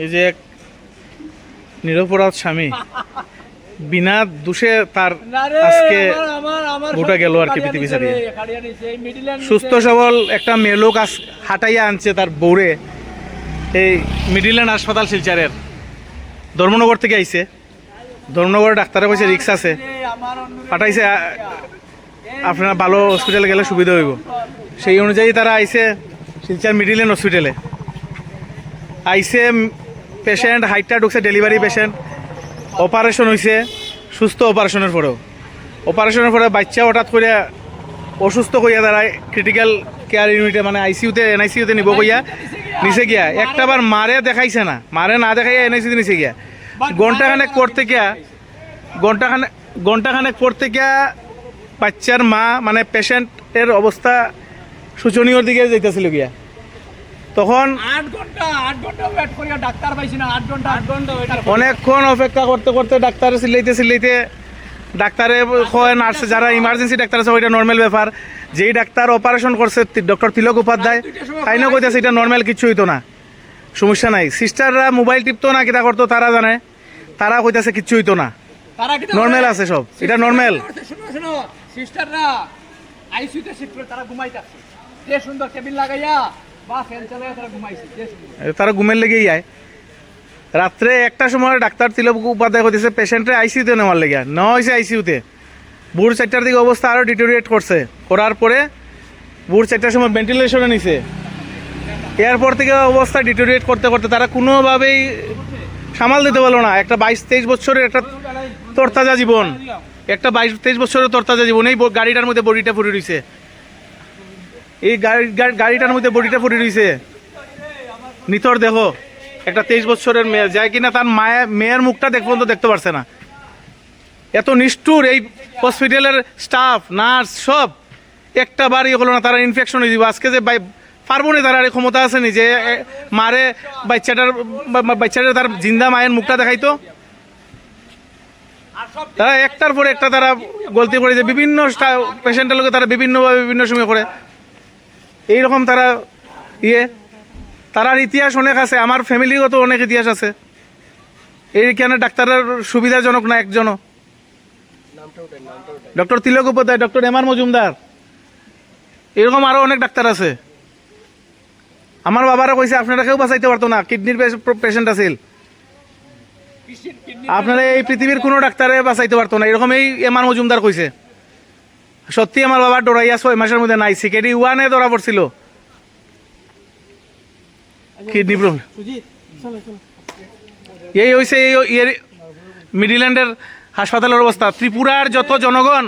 এই যে এক নিরপরাধ স্বামী বিনা দোষে তার আজকে গোটা গেল আর কি পৃথিবী ছাড়িয়ে। সুস্থ সবল একটা মেয়ে লোক আস হাঁটাইয়া আনছে তার বউরে। এই মিডিল্যান্ড হাসপাতাল শিলচারের। ধর্মনগর থেকে আইছে। ধর্মনগর ডাক্তারে কইছে রিক্স আছে। পাঠাইছে আপনারা ভালো হসপিটালে গেলে সুবিধা হইব। সেই অনুযায়ী তারা আইছে শিলচার মিডিল্যান্ড হসপিটালে আইসে পেশেন্ট হাইটটা ঢুকছে ডেলিভারি পেশেন্ট অপারেশন হয়েছে সুস্থ অপারেশনের পরেও। অপারেশনের পরে বাচ্চা হঠাৎ করে অসুস্থ হইয়া দাঁড়ায় ক্রিটিক্যাল কেয়ার ইউনিটে মানে আইসিউতে এনআইসিউতে নিব কইয়া নিচে গিয়া। একটা বার মারে দেখাইছে না। মারে না দেখাইয়া এনআইসিউতে নিচে গিয়া। ঘন্টাখানেক করতে গিয়া ঘন্টাখানেক ঘন্টাখানেক পড়তে গিয়া বাচ্চার মা মানে পেশেন্টের অবস্থা শোচনীয় দিকে যাইতেছিল গিয়া। তখন আট ঘণ্টা আট ঘণ্টা ওয়েট করিয়া ডাক্তার পাইছি না আট ঘণ্টা। আট ঘণ্টা অনেকক্ষণ অপেক্ষা করতে করতে ডাক্তার সিলাইতে সিলাইতে ডাক্তারে কয় নার্স যারা ইমার্জেন্সি ডাক্তার আছে ওইটা নর্মাল ব্যাপার। যেই ডাক্তার অপারেশন করছে ডক্টর তিলক উপাধ্যায় তাই না কইতেছে এটা নর্মাল কিছু হইতো না। সমস্যা নাই। সিস্টাররা মোবাইল টিপতো না কিতা করতো তারা জানে। তারা কইতাছে কিচ্ছু হইতো না। নর্মাল আছে সব। এটা নর্মাল শুনো শুনো। সিস্টাররা আইসিইউতে শিফট করে তারা ঘুমাইতাছে। যে সুন্দর কেবিন লাগাইয়া তারা ঘুমের লেগেই যায় রাত্রে একটা সময় ডাক্তার তিলক উপাধ্যায় কইতেছে পেশেন্টে আইসিউতে নেওয়ার লেগে নেওয়া হয়েছে আইসিউতে ভোর চারটার দিকে অবস্থা আরও ডিটোরিয়েট করছে। করার পরে ভোর চারটার সময় ভেন্টিলেশনে নিছে। এরপর থেকে অবস্থা ডিটোরিয়েট করতে করতে তারা কোনোভাবেই সামাল দিতে পারল না। একটা বাইশ তেইশ বছরের একটা তরতাজা জীবন। একটা বাইশ তেইশ বছরের তরতাজা জীবন। এই গাড়িটার মধ্যে বডিটা ফুটে রয়েছে এই গাড়ি, গাড়ি- গাড়িটার মধ্যে বডিটা ফুটে রয়েছে নিতর দেহ। একটা তেইশ বছরের মেয়ে। যায় কিনা তার মায়ের মেয়ের মুখটা দেখ পর্যন্ত দেখতে পারছে না। এত নিষ্ঠুর এই হসপিটালের স্টাফ, নার্স সব। একটা ইয়ে হলো না, তারা ইনফেকশন হয়ে যাবে। আজকে যে পারব না তারা ক্ষমতা আছে নি যে মারে বাচ্চাটার বাচ্চাটার তার জিন্দা মায়ের মুখটা দেখাইতো। তারা একটার পরে একটা তারা গলতি করে যে বিভিন্ন পেশেন্টের লোকে তারা বিভিন্নভাবে বিভিন্ন সময় করে এইরকম তারা ইয়ে তারার ইতিহাস অনেক আছে, আমার ফ্যামিলিগত অনেক ইতিহাস আছে। এইখানে ডাক্তারের সুবিধাজনক না একজনও? Doctor Tilak Upadhyay, doctor M R Majumdar, এরকম আরও অনেক ডাক্তার আছে। আমার বাবারা কইছে, আপনারা কেউ বাঁচাইতে পারতো না, কিডনির পেশেন্ট আছিল। আপনারা এই পৃথিবীর কোনো ডাক্তারে বাঁচাইতে পারতো না, এরকম এই এমান মজুমদার কইছে। সত্যি আমার বাবা ডরাইয়া ছয় মাসের মধ্যে নাই সিকেডি ওয়ানে ধরা পড়ছিল। কিডনি প্রবলেম এই হয়েছে এই মিডিল্যান্ডের হাসপাতালের অবস্থা। ত্রিপুরার যত জনগণ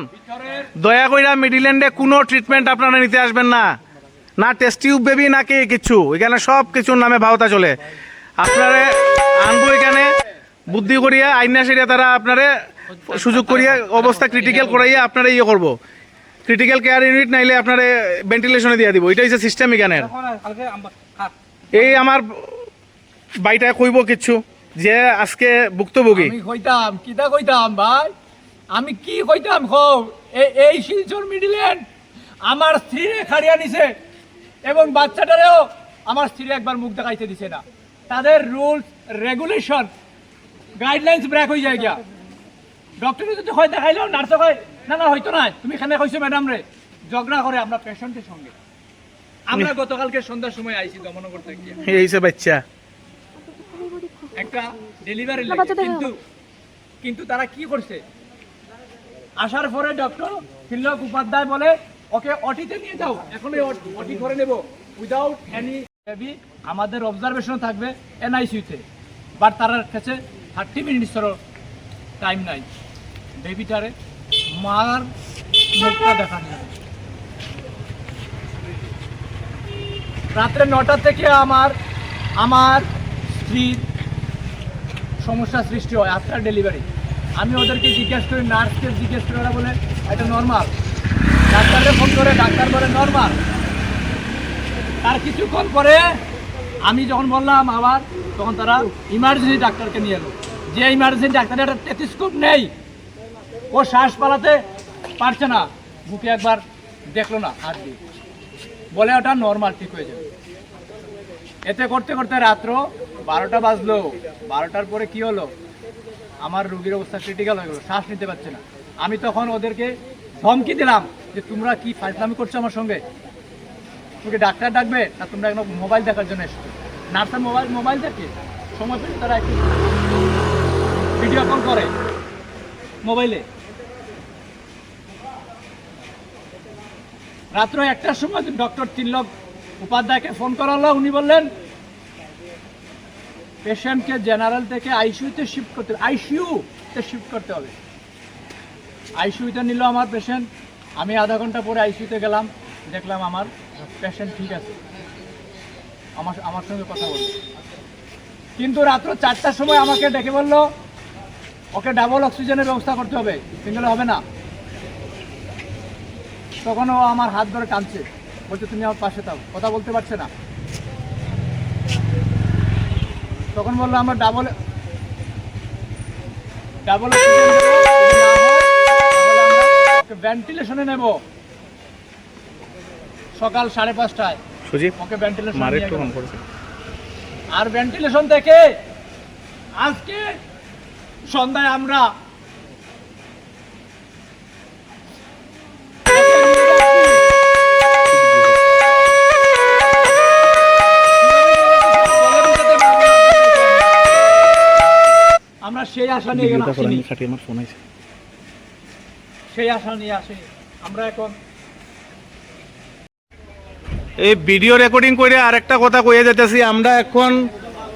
দয়া কইরা মিডিল্যান্ডে কোনো ট্রিটমেন্ট আপনারা নিতে আসবেন না। না টেস্ট টিউব বেবি না কে কিচ্ছু। এখানে সব কিছুর নামে ভাওতা চলে। আপনারে আনব এখানে। বুদ্ধি করিয়া আইনা সেরিয়া তারা আপনারে সুযোগ করিয়া অবস্থা ক্রিটিক্যাল করাইয়া আপনারা ইয়ে করব। ক্রিটিক্যাল কেয়ার ইউনিট নাইলে আপনারে ভেন্টিলেশনে দিয়ে দিব। এটা হচ্ছে সিস্টেম কালকে হ্যাঁ। এই আমার বাইটা কইব কিচ্ছু যে আজকে ভুক্তভোগী। আমি কইতাম কিতা কইতাম ভাই? আমি কি কইতাম খো এই এই শিলচর মিডিল্যান্ড আমার স্ত্রীরে খাড়িয়া নিছে এবং বাচ্চাটারেও আমার স্ত্রী একবার মুখ দেখাইতে দিছে না। তাদের রুলস রেগুলেশন গাইডলাইন্স ব্রেক হয়ে যায় গিয়া। ডক্টরে যদি হয় দেখাইলেও নার্সে হয় না না হয়তো না। তুমি এখানে কইছো ম্যাডাম রে? ঝগড়া করে আমরা পেশেন্টের সঙ্গে। আমরা গতকালকে সন্ধ্যার সময় আইছি দমনগর থেকে। গিয়া। এই হচ্ছে বাচ্চা। একটা ডেলিভারি কিন্তু কিন্তু তারা কি করছে? আসার পরে ডক্টর তিলক উপাধ্যায় বলে ওকে অটিতে নিয়ে যাও। এখন অটি করে নেব। উইদাউট এনি বেবি আমাদের অবজারভেশন থাকবে এনআইসিউতে বাট তার কাছে থার্টি মিনিটসেরও টাইম নাই। বেবিটারে মার মুখটা দেখা নেই। রাত্রে নটা থেকে আমার আমার স্ত্রীর সমস্যা সৃষ্টি হয় আফটার ডেলিভারি আমি ওদেরকে জিজ্ঞেস করি, নার্সকে জিজ্ঞেস করি, ওরা বলে, এটা নর্মাল ডাক্তারকে ফোন করে, ডাক্তার বলে নর্মাল তার কিছুক্ষণ পরে আমি যখন বললাম আবার, তখন তারা ইমার্জেন্সি ডাক্তারকে নিয়ে এলো। যে ইমার্জেন্সি ডাক্তারের একটা টেলিস্কোপ নেই ও শ্বাস পালাতে পারছে না। বুকে একবার দেখল না, হাত দিয়ে। বলে ওটা নর্মাল ঠিক হয়ে যাবে। এতে করতে করতে রাত্র বারোটা বাজলো। বারোটার পরে কি হলো? আমার রুগীর অবস্থা ক্রিটিক্যাল হয়ে গেলো, শ্বাস নিতে পারছে না। আমি তখন ওদেরকে ধমকি দিলাম যে, তোমরা কি ফাইজলামি করছ আমার সঙ্গে? তোকে ডাক্তার ডাকবে না তোমরা এখন মোবাইল দেখার জন্য এসছো? নার্সের মোবাইল মোবাইল দেখে সময় পেলে তারা একটু ভিডিও কল করে। মোবাইলে। রাত্র একটার সময় ডক্টর তিলক উপাধ্যায়কে ফোন করা হলো উনি বললেন পেশেন্টকে জেনারেল থেকে আইসিইউতে শিফট করতে আইসিইউতে শিফট করতে হবে। আইসিইউতে নিল আমার পেশেন্ট আমি আধা ঘণ্টা পরে আইসিইউতে গেলাম। দেখলাম আমার পেশেন্ট ঠিক আছে। আমার আমার সঙ্গে কথা বলল। কিন্তু রাত্র চারটার সময় আমাকে ডেকে বলল ওকে ডাবল অক্সিজেনের ব্যবস্থা করতে হবে। সিঙ্গেলে হবে না। তখন ও আমার হাত ধরে টানছে। বলছে তুমি আমার পাশে থাও। কথা বলতে পারছে না। তখন বলল আমার ডাবল ডাবল ভেন্টিলেশনে নেব। সকাল সাড়ে পাঁচটায়। ওকে ভেন্টিলেশন আর ভেন্টিলেশন থেকে আজকে সন্ধ্যায় আমরা আমরা সেই আশা নিয়ে এখানে আসিনি। আমার ফোন আছে। সেই আশা নিয়ে আসিনি আমরা এখন এই ভিডিও রেকর্ডিং করে আরেকটা কথা কইয়া যেতেছি আমরা এখন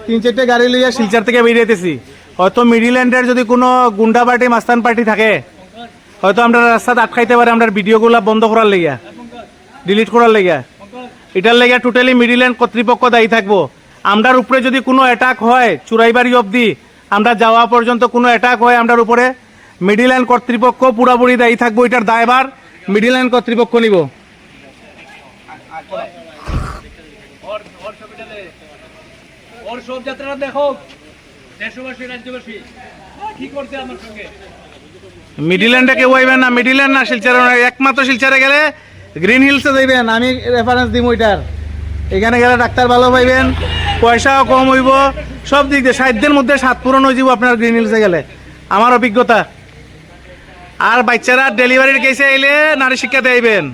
তিন চারটে গাড়ি লইয়া শিলচার থেকে বেরিয়েতেছি হয়তো মিডিল্যান্ডের যদি কোনো গুন্ডা পার্টি, মাস্তান পার্টি থাকে, হয়তো আমরা রাস্তাতে আটকাইতে পারে আমরা ভিডিওগুলো বন্ধ করার লেগিয়া ডিলিট করার লেগিয়া। এটার লেগে টোটালি মিডিল্যান্ড কর্তৃপক্ষ দায়ী থাকব। আমরার উপরে যদি কোনো অ্যাটাক হয়, চুরাইবাড়ি অবধি, আমরা যাওয়া পর্যন্ত কোনো অ্যাটাক হয় আমরার উপরে, মিডিল্যান্ড কর্তৃপক্ষ পুরাপুরি দায়ী থাকব, এটার দায়ভার মিডিল্যান্ড কর্তৃপক্ষ নিব। দেশবাসী রাজ্যবাসী কি করছে আমার সঙ্গে? মিডিল্যান্ডে কেউ আইবেন না মিডিল্যান্ড না শিলচারে একমাত্র শিলচারে গেলে গ্রিন হিলসে যাইবেন আমি রেফারেন্স দিম ওইটার এখানে গেলে ডাক্তার ভালো পাইবেন পয়সাও কম হইব সব দিক দিয়ে সাধ্যের মধ্যে সাত পূরণ হয়ে যাব আপনার গ্রিন হিলসে গেলে। আমার অভিজ্ঞতা। আর বাচ্চারা ডেলিভারির কেসে আইলে নারী শিক্ষা দেবেন